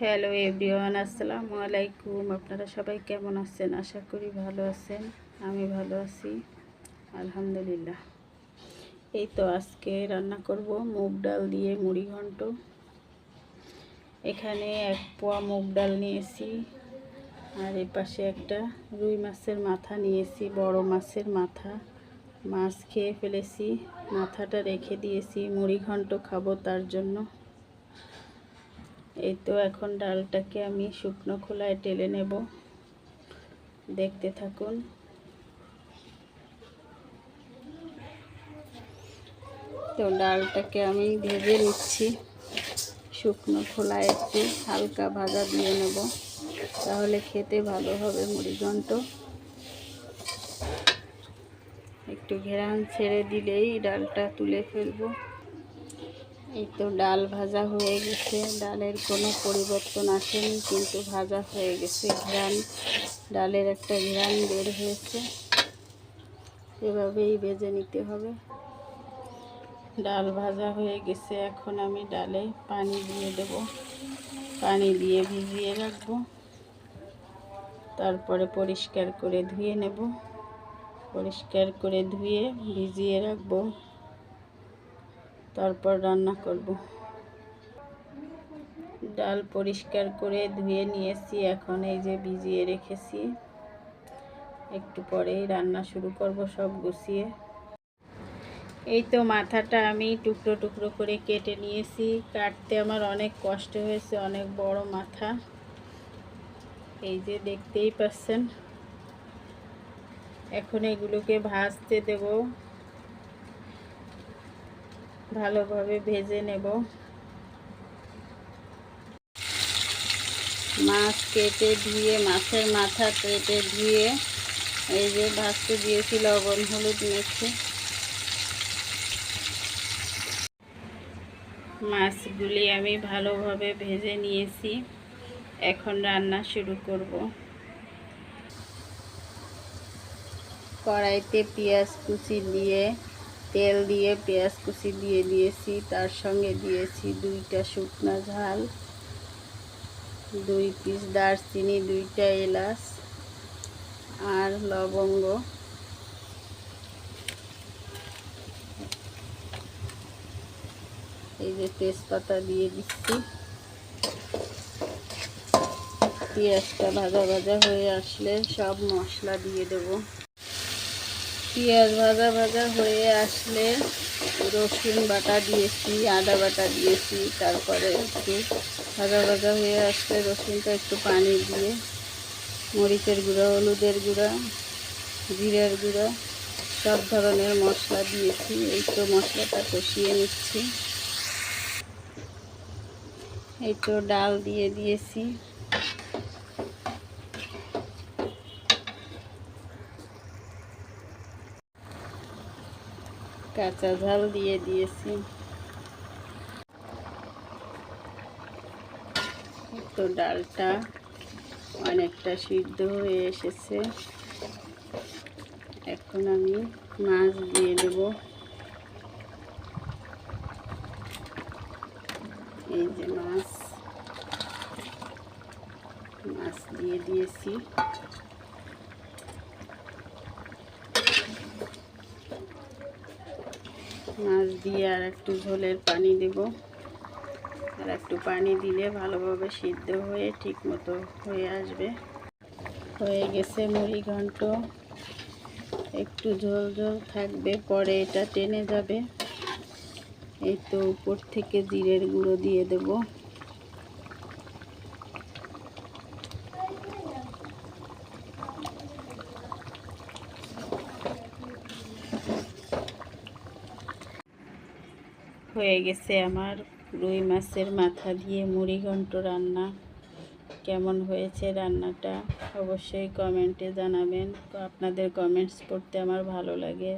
Hello everyone, আসসালামু আলাইকুম। আপনারা সবাই কেমন আছেন? আশা করি ভালো আছেন। আমি ভালো আছি, আলহামদুলিল্লাহ। এই তো আজকে রান্না করব মুগ ডাল দিয়ে মুড়ি ঘন্ট। এখানে এক পোয়া মুগ ডাল নিয়েছি, আর এই পাশে একটা রুই মাছের মাথা নিয়েছি, বড় মাছের মাথা। মাছ খেয়ে ফেলেছি, মাথাটা রেখে দিয়েছি, মুড়ি ঘন্ট খাব তার জন্য। এই তো এখন ডালটাকে আমি শুকনো খোলায় টেলে নেব। দেখতে থাকুন। তো ডালটাকে আমি ভেজে নিচ্ছি। শুকনো খোলায় একটু হালকা ভাজা দিয়ে নেব। তাহলে খেতে ভালো হবে মুড়িঘণ্ট। একটু ঘেরান ছেড়ে দিলেই ডালটা তুলে ফেলব। এই তো ডাল ভাজা হয়ে গেছে। ডালের কোনো পরিবর্তন আসেনি, কিন্তু ভাজা হয়ে গেছে। ঘ্রাণ, ডালের একটা ঘ্রাণ বের হয়েছে। এভাবেই ভেজে নিতে হবে। ডাল ভাজা হয়ে গেছে। এখন আমি ডালে পানি দিয়ে দেব। পানি দিয়ে ভিজিয়ে রাখব। তারপরে পরিষ্কার করে ধুয়ে নেব। পরিষ্কার করে ধুয়ে ভিজিয়ে রাখব। তারপর রান্না করব। ডাল পরিষ্কার করে ধুয়ে নিয়েছি, এখন এই যে ভিজিয়ে রেখেছি। একটু পরেই রান্না শুরু করব সব গুছিয়ে। এই তো মাথাটা আমি টুকরো টুকরো করে কেটে নিয়েছি। কাটতে আমার অনেক কষ্ট হয়েছে, অনেক বড় মাথা। এই যে দেখতেই পাচ্ছেন। এখন এগুলোকে ভাজতে দেবো। ভালোভাবে ভেজে নেব। মাছ কেটে ধুয়ে, মাছের মাথা কেটে ধুয়ে এই যে ভাজতে দিয়েছি লবণ, হলুদ মেখে মাছগুলি আমি ভালোভাবে ভেজে নিয়েছি। এখন রান্না শুরু করব। কড়াইতে পেঁয়াজ কুচি দিয়ে তেল দিয়ে, পেঁয়াজ কুচি দিয়ে দিয়েছি, তার সঙ্গে দিয়েছি দুইটা শুকনো ঝাল, দুই পিস দারচিনি, দুইটা এলাচ আর লবঙ্গ। এই যে তেজপাতা দিয়ে দিচ্ছি। পেঁয়াজটা ভাজা ভাজা হয়ে আসলে সব মশলা দিয়ে দেবো। পেঁয়াজ ভাজা ভাজা হয়ে আসলে রসুন বাটা দিয়েছি, আদা বাটা দিয়েছি, তারপরে একটু ভাজা ভাজা হয়ে আসলে রসুনটা একটু পানি দিয়ে, মরিচের গুঁড়া, হলুদের গুঁড়া, জিরের গুঁড়া, সব ধরনের মশলা দিয়েছি, এই তো মশলাটা কষিয়ে নিচ্ছি। এই তো ডাল দিয়ে দিয়েছি। কাঁচা ঝাল দিয়ে দিয়েছি। তো ডালটা অনেকটা সিদ্ধ হয়ে এসেছে। এখন আমি মাছ দিয়ে দেব। এই যে মাছ। মাছ দিয়ে দিয়েছি। মাছ দিয়ে আর একটু ঝোলের পানি দেব। আর একটু পানি দিলে ভালোভাবে সিদ্ধ হয়ে ঠিক মতো হয়ে আসবে। হয়ে গেছে মুড়ি ঘন্ট। একটু ঝোল ঝোল থাকবে, পরে এটা টেনে যাবে। এই তো উপর থেকে জিরের গুঁড়ো দিয়ে দেবো। হয়ে গেছে আমার রুই মাছের মাথা দিয়ে মুড়ি ঘন্ট রান্না। কেমন হয়েছে রান্নাটা অবশ্যই কমেন্টে জানাবেন। আপনাদের কমেন্টস পড়তে আমার ভালো লাগে।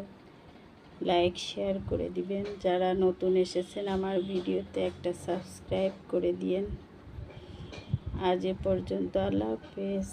লাইক, শেয়ার করে দিবেন। যারা নতুন এসেছেন আমার ভিডিওতে একটা সাবস্ক্রাইব করে দিয়েন। আজ এ পর্যন্ত আল্লাহ হাফেজ।